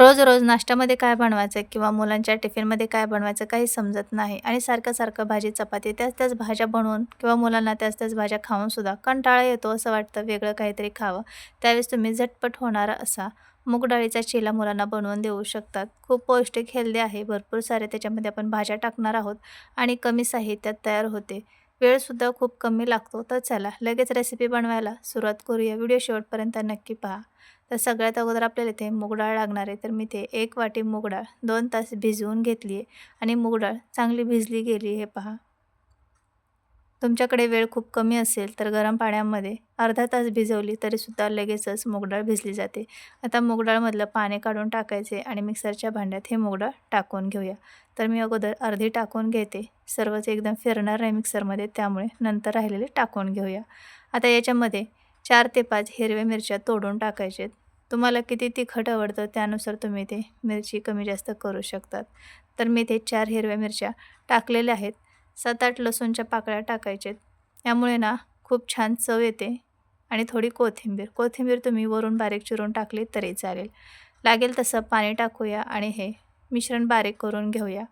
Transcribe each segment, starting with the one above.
रोज रोज नाश्त्यामध्ये काय बनवायचं किंवा मुलांच्या टिफिनमध्ये काय बनवायचं काही समजत नाही आणि सारखं सारखं भाजी चपाती त्याच त्याच भाज्या बनवून किंवा मुलांना त्याच त्याच भाज्या खाऊनसुद्धा कंटाळा येतो असं वाटतं वेगळं काहीतरी खावं. त्यावेळेस तुम्ही झटपट होणारा असा. मूग डाळीचा चिला मुलांना बनवून देऊ शकतात. खूप पौष्टिक हेल्दी आहे. भरपूर सारे त्याच्यामध्ये आपण भाज्या टाकणार आहोत आणि कमी साहित्यात तयार होते. वेळसुद्धा खूप कमी लागतो. तर चला लगेच रेसिपी बनवायला सुरुवात करूया. व्हिडिओ शेवटपर्यंत नक्की पहा. तर सगळ्यात अगोदर आपल्याला इथे मूगडाळ लागणार आहे. तर मी ते एक वाटी मूगडाळ दोन तास भिजवून घेतली आहे. आणि मूगडाळ चांगली भिजली गेली हे पहा. तुमच्याकडे वेळ खूप कमी असेल तर गरम पाण्यामध्ये अर्धा तास भिजवली तरीसुद्धा लगेचच मूगडाळ भिजली जाते. आता मूगडाळमधलं पाणी काढून टाकायचे आणि मिक्सरच्या भांड्यात हे मूगडाळ टाकून घेऊया. तर मी अगोदर अर्धी टाकून घेते. सर्वच एकदम फिरणार आहे मिक्सरमध्ये त्यामुळे नंतर राहिलेले टाकून घेऊया. आता याच्यामध्ये चार ते पाच हिरव्या मिरच्या तोडून टाकायचे तुम्हाला किती तिखट आवडतं त्यानुसार तुम्ही ते मिरची कमी जास्त करू शकतात. तर मी ते चार हिरव्या मिरच्या टाकलेल्या आहेत. सात आठ लसूणच्या पाकळ्या टाकायच्यात यामुळे ना खूप छान चव येते आणि थोडी कोथिंबीर. कोथिंबीर तुम्ही वरून बारीक चिरून टाकली तरी चालेल. लागेल तसं पाणी टाकूया आणि हे मिश्रण बारीक करून घेऊया.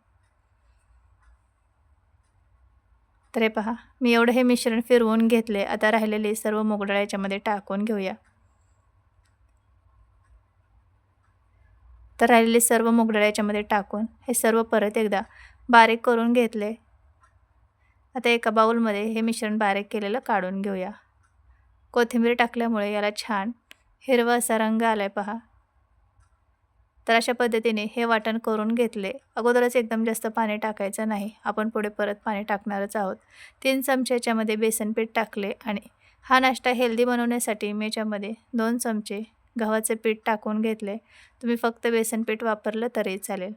तर हे पहा मी एवढं हे मिश्रण फिरवून घेतले. आता राहिलेले सर्व मोगडाळ याच्यामध्ये टाकून घेऊया. तर राहिलेले सर्व मुगडाळ याच्यामध्ये टाकून हे सर्व परत एकदा बारीक करून घेतले. आता एका बाऊलमध्ये हे मिश्रण बारीक केलेलं काढून घेऊया. कोथिंबीर टाकल्यामुळे याला छान हिरवा असा रंग आला आहे पहा. तर अशा पद्धतीने हे वाटण करून घेतले. अगोदरच एकदम जास्त पाणी टाकायचं नाही. आपण पुढे परत पाणी टाकणारच आहोत. तीन चमचे याच्यामध्ये बेसन पीठ टाकले आणि हा नाश्ता हेल्दी बनवण्यासाठी मी याच्यामध्ये दोन चमचे गव्हाचे पीठ टाकून घेतले. तुम्ही फक्त बेसन पीठ वापरलं तरी चालेल.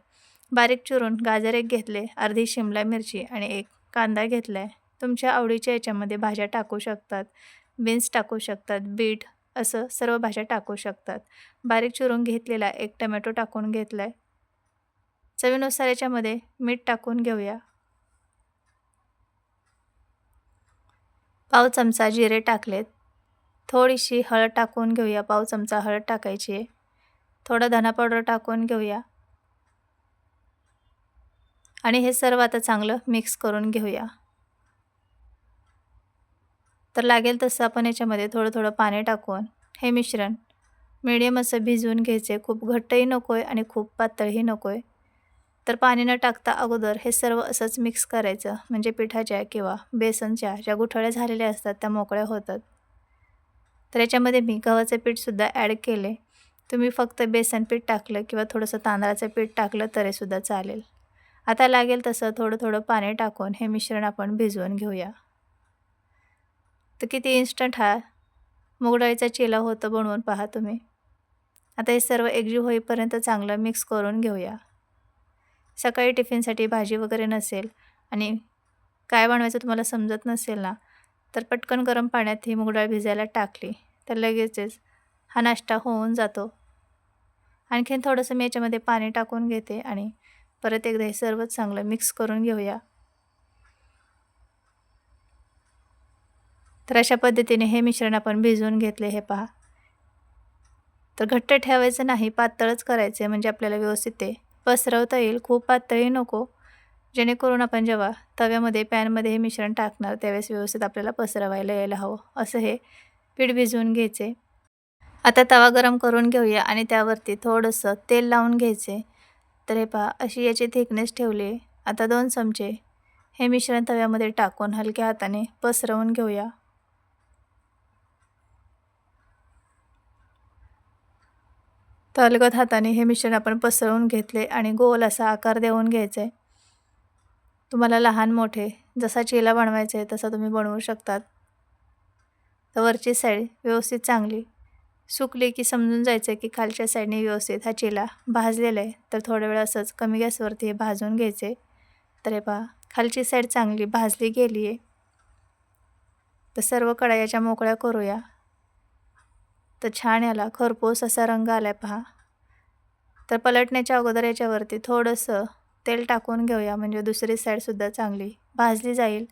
बारीक चिरून गाजर एक घेतले अर्धी शिमला मिरची आणि एक कांदा घेतला आहे तुमच्या आवडीच्या याच्यामध्ये भाज्या टाकू शकतात. बीन्स टाकू शकतात बीट असं सर्व भाज्या टाकू शकतात. बारीक चिरून घेतलेला एक टमॅटो टाकून घेतला आहे चवीनुसार याच्यामध्ये मीठ टाकून घेऊया. पाव चमचा जिरे टाकलेत. थोडीशी हळद टाकून घेऊया. पाव चमचा हळद टाकायची आहे. थोडा धना पावडर टाकून घेऊया. आणि हे सर्व आता चांगलं मिक्स करून घेऊया. तर लागेल तसं आपण याच्यामध्ये थोडं थोडं पाणी टाकून हे मिश्रण मिडियम असं भिजवून घ्यायचे. खूप घट्टही नको आहे आणि खूप पातळही नको आहे तर पाणी न टाकता अगोदर हे सर्व असंच मिक्स करायचं. म्हणजे पिठाच्या किंवा बेसनच्या ज्या गुठळ्या झालेल्या असतात त्या मोकळ्या होतात. तर याच्यामध्ये मी गव्हाचं पीठसुद्धा ॲड केले. तुम्ही फक्त बेसन पीठ टाकलं किंवा थोडंसं तांदळाचं पीठ टाकलं तरीसुद्धा चालेल. आता लागेल तसं थोडं थोडं पाणी टाकून हे मिश्रण आपण भिजवून घेऊया. तर किती इन्स्टंट हा मुगडाळीचा चेला होतं बनवून पहा तुम्ही. आता हे सर्व एकजीव होईपर्यंत चांगलं मिक्स करून घेऊया. सकाळी टिफिनसाठी भाजी वगैरे नसेल आणि काय बनवायचं तुम्हाला समजत नसेल ना तर पटकन गरम पाण्यात ही मुगडाळ भिजायला टाकली. तर लगेचच हा नाश्ता होऊन जातो. आणखीन थोडंसं मी याच्यामध्ये पाणी टाकून घेते आणि परत एकदा हे सर्व चांगलं मिक्स करून घेऊया. तर अशा पद्धतीने हे मिश्रण आपण भिजवून घेतले हे पहा. तर घट्ट ठेवायचं नाही पातळच करायचं म्हणजे आपल्याला व्यवस्थित ते पसरवता येईल. खूप पातळही नको. जेणेकरून आपण जेव्हा तव्यामध्ये पॅनमध्ये हे मिश्रण टाकणार त्यावेळेस व्यवस्थित आपल्याला पसरवायला यायला हवं. असं हे पीठ भिजवून घ्यायचे. आता तवा गरम करून घेऊया आणि त्यावरती थोडंसं तेल लावून घ्यायचे. तर हे पहा अशी याची थिकनेस ठेवली. आता दोन चमचे हे मिश्रण तव्यामध्ये टाकून हलक्या हाताने पसरवून घेऊया. तलगत हाताने हे मिश्रण आपण पसरवून घेतले आणि गोल असा आकार देऊन घ्यायचा. आहे तुम्हाला लहान मोठे जसा चेला बनवायचा आहे तसा तुम्ही बनवू शकतात. तर वरची साईड व्यवस्थित चांगली. सुकली की समजून जायचं की खालच्या साईडने व्यवस्थित हा चेला भाजलेला आहे. तर थोड्या वेळ असंच कमी गॅसवरती हे भाजून घ्यायचे. तर हे पहा खालची साईड चांगली भाजली गेली आहे. तर सर्व कडायाच्या मोकळ्या करूया. तर छान याला खरपूस असा रंग आला आहे पहा. तर पलटण्याच्या अगोदर याच्यावरती थोडंसं तेल टाकून घेऊया म्हणजे दुसरी साईडसुद्धा चांगली भाजली जाईल.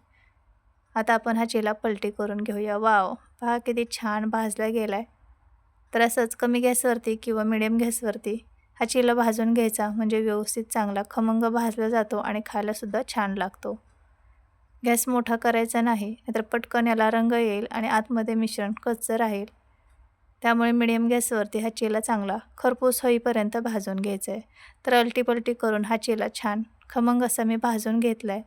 आता आपण हा चिला पलटी करून घेऊया. वाव पहा किती छान भाजला गेला आहे तर असंच कमी गॅसवरती किंवा मिडियम गॅसवरती हा चिला भाजून घ्यायचा म्हणजे व्यवस्थित चांगला खमंग भाजला जातो आणि खायलासुद्धा छान लागतो. गॅस मोठा करायचा नाही नाहीतर पटकन याला रंग येईल आणि आतमध्ये मिश्रण कच्चं राहील. त्यामुळे मिडियम गॅसवरती हा चेला चांगला खरपूस होईपर्यंत भाजून घ्यायचा आहे तर अलटीपलटी करून हा चेला छान खमंग असा मी भाजून घेतला आहे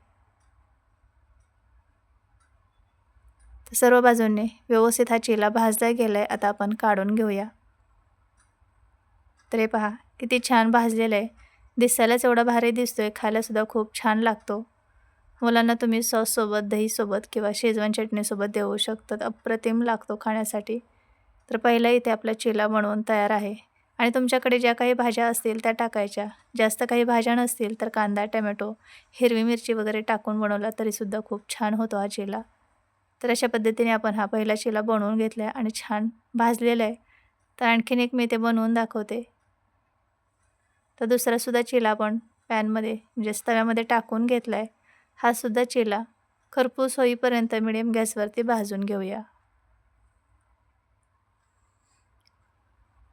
तर सर्व बाजूंनी व्यवस्थित हा चेला भाजला गेला आहे आता आपण काढून घेऊया. तर हे पहा किती छान भाजलेलं आहे दिसायलाच एवढा भारी दिसतोय खायलासुद्धा खूप छान लागतो. मुलांना तुम्ही सॉससोबत दहीसोबत किंवा शेजवान चटणीसोबत देऊ शकतात अप्रतिम लागतो खाण्यासाठी. तर पहिला इथे आपला चिला बनवून तयार आहे. आणि तुमच्याकडे ज्या काही भाज्या असतील त्या टाकायच्या. जास्त काही भाज्या नसतील तर कांदा टमॅटो हिरवी मिरची वगैरे टाकून बनवला तरीसुद्धा खूप छान होतो हा चिला. तर अशा पद्धतीने आपण हा पहिला चिला बनवून घेतला आहे आणि छान भाजलेला आहे. तर आणखीन एक मी ते बनवून दाखवते. तर दुसरासुद्धा चिला आपण पॅनमध्ये म्हणजे तव्यामध्ये टाकून घेतला आहे हा सुद्धा चिला खरपूस होईपर्यंत मिडियम गॅसवरती भाजून घेऊया.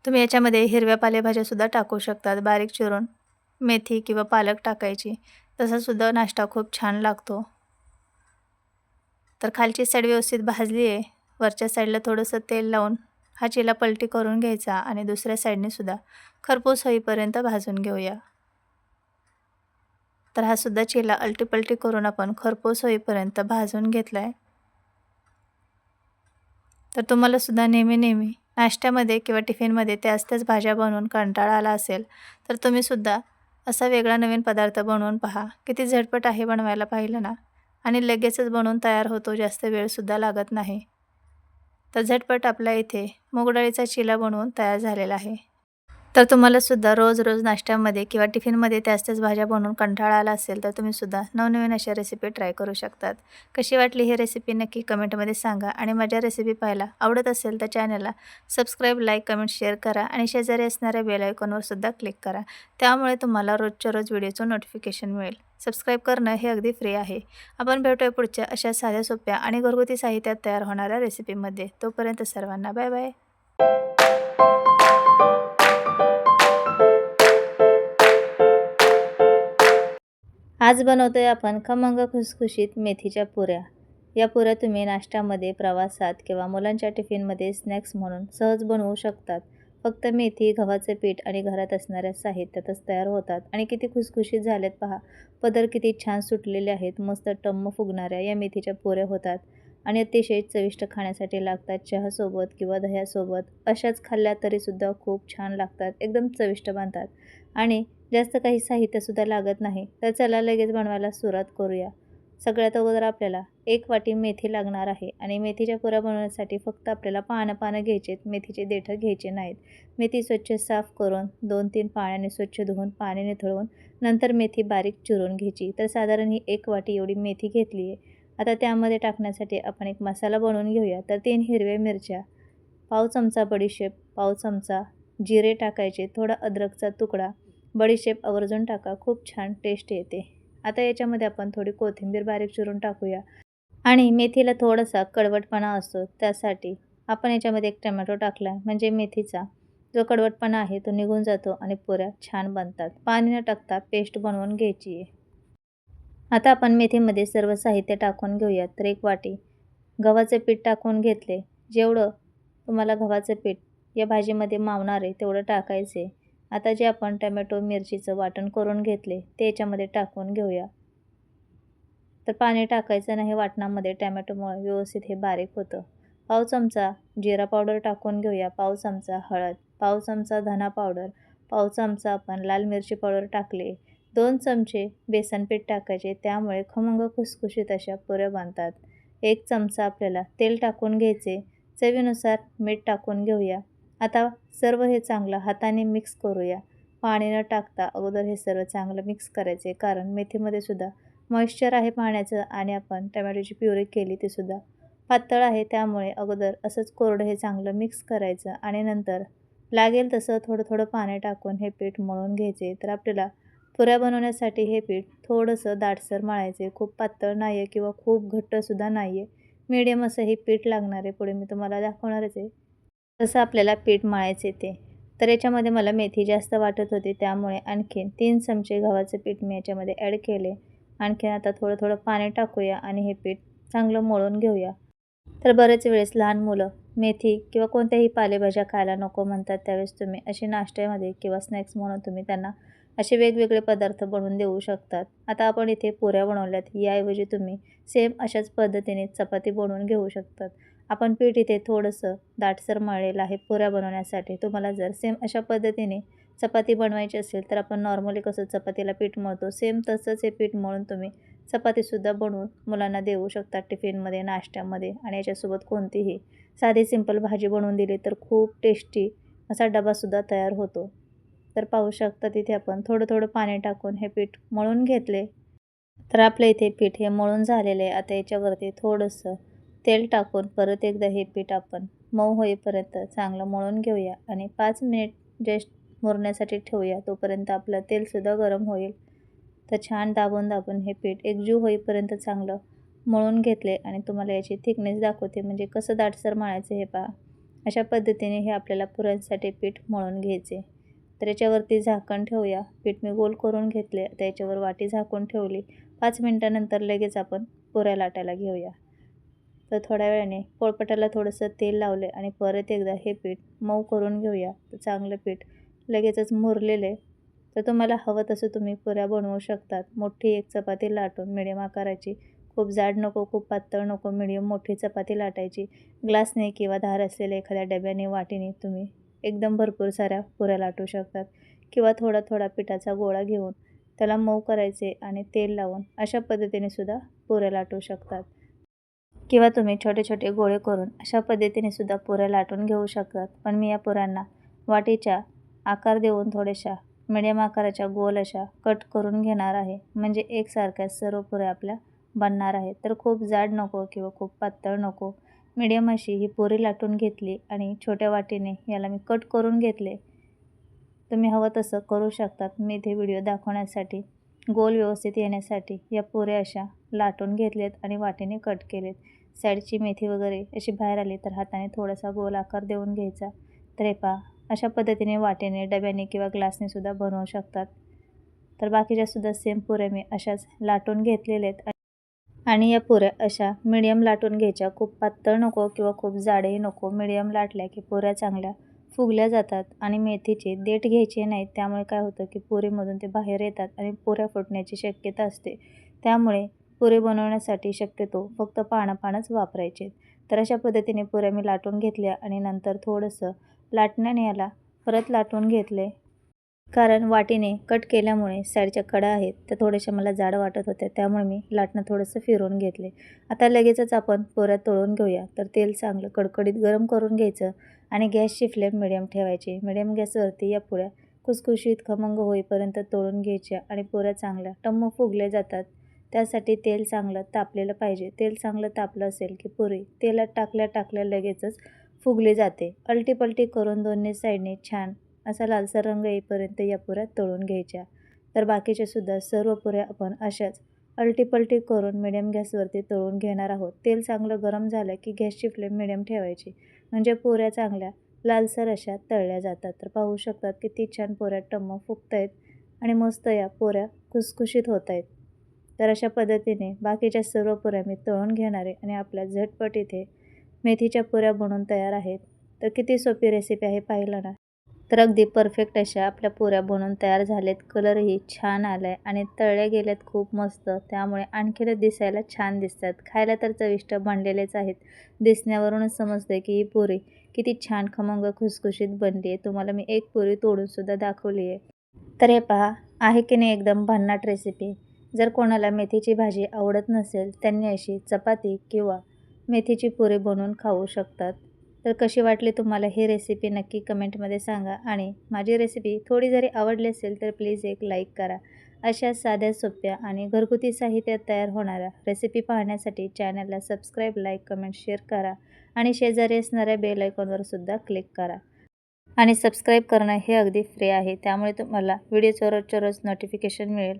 तुम्ही याच्यामध्ये हिरव्या पालेभाज्यासुद्धा टाकू शकतात बारीक चिरून. मेथी किंवा पालक टाकायची. तसासुद्धा नाश्ता खूप छान लागतो. तर खालची साईड व्यवस्थित भाजली आहे. वरच्या साईडला थोडंसं तेल लावून हा चिला पलटी करून घ्यायचा आणि दुसऱ्या साईडने सुद्धा खरपूस होईपर्यंत भाजून घेऊया. तर हा सुद्धा चिला अलटीपलटी करून आपण खरपूस होईपर्यंत भाजून घेतला आहे तर तुम्हाला सुद्धा नेहमी नेहमी नाश्त्यामध्ये किंवा टिफिनमध्ये त्याच त्याच भाज्या बनवून कंटाळा आला असेल तर तुम्हीसुद्धा असा वेगळा नवीन पदार्थ बनवून पहा. किती झटपट आहे बनवायला पाहिलं ना? आणि लगेचच बनवून तयार होतो जास्त वेळसुद्धा लागत नाही. तर झटपट आपल्या इथे मूगडाळीचा चिला बनवून तयार झालेला आहे. तर तुम्हालासुद्धा रोज रोज नाश्त्यामध्ये किंवा टिफिनमध्ये त्याच त्याच भाज्या बनवून कंटाळा आला असेल तर तुम्हीसुद्धा नवनवीन अशा रेसिपी ट्राय करू शकतात. कशी वाटली ही रेसिपी नक्की कमेंटमध्ये सांगा. आणि माझ्या रेसिपी पाहायला आवडत असेल तर चॅनलला सबस्क्राईब लाईक कमेंट शेअर करा. आणि शेजारी असणाऱ्या बेल आयकॉनवर सुद्धा क्लिक करा. त्यामुळे तुम्हाला रोजच्या रोज व्हिडिओचं नोटिफिकेशन मिळेल. सबस्क्राईब करणं हे अगदी फ्री आहे. आपण भेटूया पुढच्या अशा साध्या सोप्या आणि घरगुती साहित्यात तयार होणाऱ्या रेसिपीमध्ये तोपर्यंत सर्वांना बाय बाय आज बनवतोय आपण खमंग खुसखुशीत मेथीच्या पुऱ्या. या पुऱ्या तुम्ही नाश्त्यामध्ये प्रवासात किंवा मुलांच्या टिफिनमध्ये स्नॅक्स म्हणून सहज बनवू शकतात. फक्त मेथी गव्हाचे पीठ आणि घरात असणाऱ्या साहित्यातच तयार होतात. आणि किती खुसखुशीत झालेत पहा. पदर किती छान सुटलेले आहेत. मस्त टम्म फुगणाऱ्या या मेथीच्या पुऱ्या होतात. आणि अतिशय चविष्ट खाण्यासाठी लागतात चहासोबत किंवा दह्यासोबत. अशाच खाल्ल्या तरीसुद्धा खूप छान लागतात एकदम चविष्ट बनतात. आणि जास्त काही साहित्यसुद्धा लागत नाही तर चला लगेच बनवायला सुरुवात करूया. सगळ्यात अगोदर आपल्याला एक वाटी मेथी लागणार आहे आणि मेथीच्या पुऱ्या बनवण्यासाठी फक्त आपल्याला पानं पानं घ्यायचेत मेथीचे देठं घ्यायचे नाहीत. मेथी स्वच्छ साफ करून दोन तीन पाण्याने स्वच्छ धुवून पाणी निथळून नंतर मेथी बारीक चिरून घ्यायची. तर साधारण ही एक वाटी एवढी मेथी घेतली आहे आता त्यामध्ये टाकण्यासाठी आपण एक मसाला बनवून घेऊया. तर तीन हिरव्या मिरच्या पाव चमचा बडीशेप पाव चमचा जिरे टाकायचे थोडा अद्रकचा तुकडा बडीशेप आवर्जून टाका खूप छान टेस्ट येते. आता याच्यामध्ये आपण थोडी कोथिंबीर बारीक चिरून टाकूया. आणि मेथीला थोडासा कडवटपणा असतो त्यासाठी आपण याच्यामध्ये एक टमॅटो टाकला म्हणजे मेथीचा जो कडवटपणा आहे तो निघून जातो आणि पुऱ्या छान बनतात. पाणी न टाकता पेस्ट बनवून घ्यायची आहे. आता आपण मेथीमध्ये सर्व साहित्य टाकून घेऊया तर एक वाटी गव्हाचे पीठ टाकून घेतले. जेवढं तुम्हाला गव्हाचं पीठ या भाजीमध्ये मावणार आहे तेवढं टाकायचे. आता जे आपण टमॅटो मिरचीचं वाटण करून घेतले ते याच्यामध्ये टाकून घेऊया. तर पाणी टाकायचं नाही वाटणामध्ये टमॅटोमुळे व्यवस्थित हे बारीक होतं. पाव चमचा जिरा पावडर टाकून घेऊया. पाव चमचा हळद पाव चमचा धना पावडर पाव चमचा आपण लाल मिरची पावडर टाकले. दोन चमचे बेसन पीठ टाकायचे त्यामुळे खमंग खुसखुशीत अशा पुऱ्या बांधतात एक चमचा आपल्याला तेल टाकून घ्यायचे चवीनुसार मीठ टाकून घेऊया. आता सर्व हे चांगलं हाताने मिक्स करूया. पाणी न टाकता अगोदर हे सर्व चांगलं मिक्स करायचे कारण मेथीमध्ये सुद्धा मॉइश्चर आहे पाण्याचं आणि आपण टमॅटोची प्युरी केली ती सुद्धा पातळ आहे त्यामुळे अगोदर असंच कोरडं हे चांगलं मिक्स करायचं आणि नंतर लागेल तसं थोडं थोडं पाणी टाकून हे पीठ मळून घ्यायचे. तर आपल्याला पुऱ्या बनवण्यासाठी हे पीठ थोडंसं दाटसर मळायचे. खूप पातळ नाही आहे किंवा खूप घट्टसुद्धा नाही आहे मीडियम असं हे पीठ लागणार. आहे पुढे मी तुम्हाला दाखवणारच आहे. तसं आपल्याला पीठ मळायचे ते. तर याच्यामध्ये मला मेथी जास्त वाटत होती. त्यामुळे आणखीन तीन चमचे गव्हाचं पीठ मी याच्यामध्ये ॲड केले. आणखीन आता थोडं थोडं पाणी टाकूया आणि हे पीठ चांगलं मळून घेऊया. तर बरेच वेळेस लहान मुलं मेथी किंवा कोणत्याही पालेभाज्या खायला नको म्हणतात. त्यावेळेस तुम्ही असे नाश्त्यामध्ये किंवा स्नॅक्स म्हणून तुम्ही त्यांना असे वेगवेगळे पदार्थ बनवून देऊ शकतात. आता आपण इथे पुऱ्या बनवल्यात. याऐवजी तुम्ही सेम अशाच पद्धतीने चपाती बनवून घेऊ शकतात. आपण पीठ इथे थोडंसं दाटसर मळलेलं आहे पुऱ्या बनवण्यासाठी. तुम्हाला जर सेम अशा पद्धतीने चपाती बनवायची असेल तर आपण नॉर्मली कसं चपातीला पीठ मळतो? सेम तसंच हे पीठ मळून तुम्ही चपातीसुद्धा बनवून मुलांना देऊ शकता टिफिनमध्ये नाश्त्यामध्ये आणि याच्यासोबत कोणतीही साधी सिंपल भाजी बनवून दिली तर खूप टेस्टी असा डबासुद्धा तयार होतो. तर पाहू शकता तिथे आपण थोडं थोडं पाणी टाकून हे पीठ मळून घेतले. तर आपल्या इथे पीठ हे मळून झालेले आहे. आता याच्यावरती थोडंसं तेल टाकून परत एकदा हे पीठ आपण मऊ होईपर्यंत चांगलं मळून घेऊया आणि पाच मिनिट जस्ट मुरण्यासाठी ठेवूया. तोपर्यंत आपलं तेलसुद्धा गरम होईल. तर छान दाबून दाबून हे पीठ एकजीव होईपर्यंत चांगलं मळून घेतले आणि तुम्हाला याची थिकनेस दाखवते. म्हणजे कसं दाटसर मळायचं हे पहा. अशा पद्धतीने हे आपल्याला पुरणसाठी पीठ मळून घ्यायचे. तर याच्यावरती झाकण ठेवूया. पीठ मी गोल करून घेतले. त्याच्यावर याच्यावर वाटी झाकून ठेवली. पाच मिनटानंतर लगेच आपण पुऱ्या लाटायला घेऊया. तर थोड्या वेळाने पोळपटाला थोडंसं तेल लावले आणि परत एकदा हे पीठ मऊ करून घेऊया. तर चांगलं पीठ लगेचच मुरलेले. तर तुम्हाला हवं तसं तुम्ही पुऱ्या बनवू शकतात. मोठी एक चपाती लाटून मिडियम आकाराची. खूप जाड नको खूप पातळ नको मिडियम मोठी चपाती लाटायची. ग्लासने किंवा धार असलेल्या एखाद्या डब्याने वाटीने तुम्ही एकदम भरपूर साऱ्या पुऱ्या लाटू शकतात. किंवा थोडा थोडा पिठाचा गोळा घेऊन त्याला मऊ करायचे आणि तेल लावून अशा पद्धतीने सुद्धा पुऱ्या लाटू शकतात. किंवा तुम्ही छोटे छोटे गोळे करून अशा पद्धतीने सुद्धा पुऱ्या लाटून घेऊ शकतात. पण मी या पुऱ्यांना वाटीच्या आकार देऊन थोड्याशा मिडियम आकाराच्या गोल अशा कट करून घेणार आहे. म्हणजे एकसारख्या सर्व पुऱ्या आपल्या बनणार आहे तर खूप जाड नको किंवा खूप पातळ नको मिडियम अशी ही पोरी लाटून घेतली आणि छोट्या वाटीने याला मी कट करून घेतले. तुम्ही हवं तसं करू शकतात. मी इथे व्हिडिओ दाखवण्यासाठी गोल व्यवस्थित येण्यासाठी या पुऱ्या अशा लाटून घेतलेत आणि वाटीने कट केलेत. साईडची मेथी वगैरे अशी बाहेर आली तर हाताने थोडासा गोल आकार देऊन घ्यायचा. त्रेपा अशा पद्धतीने वाटेने डब्याने किंवा ग्लासने सुद्धा बनवू शकतात. तर बाकीच्या सुद्धा सेम पुऱ्या मी अशाच लाटून घेतलेल्या आहेत आणि या पुऱ्या अशा मिडियम लाटून घ्यायच्या. खूप पातळ नको किंवा खूप जाडही नको. मिडियम लाटल्या की पुऱ्या चांगल्या फुगल्या जातात आणि मेथीचे देठ घ्यायचे नाहीत त्यामुळे काय होतं की पुरीमधून ते बाहेर येतात आणि पुऱ्या फुटण्याची शक्यता असते. त्यामुळे पुरी बनवण्यासाठी शक्यतो फक्त पानं पानंच वापरायचे. तर अशा पद्धतीने पुऱ्या मी लाटून घेतल्या आणि नंतर थोडंसं लाटण्याने याला परत लाटून घेतले. कारण वाटीने कट केल्यामुळे साईडच्या कडा आहेत त्या थोड्याशा मला जाड वाटत होत्या त्यामुळे मी लाटणं थोडंसं फिरवून घेतले. आता लगेचच आपण पोऱ्या तळून घेऊया. तर तेल चांगलं कडकडीत गरम करून घ्यायचं आणि गॅसची फ्लेम मिडियम ठेवायची. मिडियम गॅसवरती या पोळ्या खुसखुशीत खमंग होईपर्यंत तळून घ्यायच्या आणि पोऱ्या चांगल्या टम्म फुगले जातात. त्यासाठी तेल चांगलं तापलेलं पाहिजे. तेल चांगलं तापलं असेल की पुरी तेलात टाकल्या टाकल्या लगेचच फुगली जाते. अलटीपलटी करून दोन्ही साईडने छान असा लालसर रंग येईपर्यंत या पुऱ्या तळून घ्यायच्या. तर बाकीच्या सुद्धा सर्व पुऱ्या आपण अशाच अलटीपलटी करून मिडियम गॅसवरती तळून घेणार आहोत. तेल चांगलं गरम झालं की गॅसची फ्लेम मिडियम ठेवायची. म्हणजे पोऱ्या चांगल्या लालसर अशा तळल्या जातात. तर पाहू शकतात किती छान पोऱ्या टम्म फुगत आहेत आणि मस्त या पोऱ्या खुसखुशीत होत आहेत तर अशा पद्धतीने बाकीच्या सर्व पुऱ्या मी तळून घेणारे आणि आपल्या झटपट इथे मेथीच्या पुऱ्या बनवून तयार आहेत. तर किती सोपी रेसिपी आहे पाहिलं ना? तर अगदी परफेक्ट अशा आपल्या पुऱ्या बनवून तयार झालेत कलरही छान आला आहे आणि तळल्या गेल्यात खूप मस्त. त्यामुळे आणखीनच दिसायला छान दिसतात. खायला तर चविष्ट बनलेलेच आहेत. दिसण्यावरूनच समजते की ही पुरी किती छान खमंग खुसखुशीत बनली आहे तुम्हाला मी एक पुरी तोडूनसुद्धा दाखवली आहे तर हे पहा आहे की नाही एकदम भन्नाट रेसिपी जर कोणाला मेथीची भाजी आवडत नसेल त्यांनी अशी चपाती किंवा मेथीची पुरी बनवून खाऊ शकतात. तर कशी वाटली तुम्हाला ही रेसिपी नक्की कमेंटमध्ये सांगा. आणि माझी रेसिपी थोडी जरी आवडली असेल तर प्लीज एक लाईक करा. अशा साध्या सोप्या आणि घरगुती साहित्यात तयार होणाऱ्या रेसिपी पाहण्यासाठी चॅनलला सबस्क्राईब लाईक कमेंट शेअर करा. आणि शेजारी असणाऱ्या बेल आयकॉनवर सुद्धा क्लिक करा. आणि सबस्क्राईब करणं हे अगदी फ्री आहे. त्यामुळे तुम्हाला व्हिडिओचं रोजच्या रोज नोटिफिकेशन मिळेल.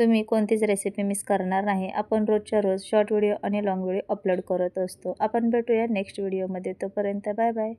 तुम्ही कोणतीच रेसिपी मिस करणार नाही. आपण रोजच्या रोज शॉर्ट व्हिडिओ आणि लाँग व्हिडिओ अपलोड करत असतो. आपण भेटूया नेक्स्ट व्हिडिओमध्ये तोपर्यंत बाय बाय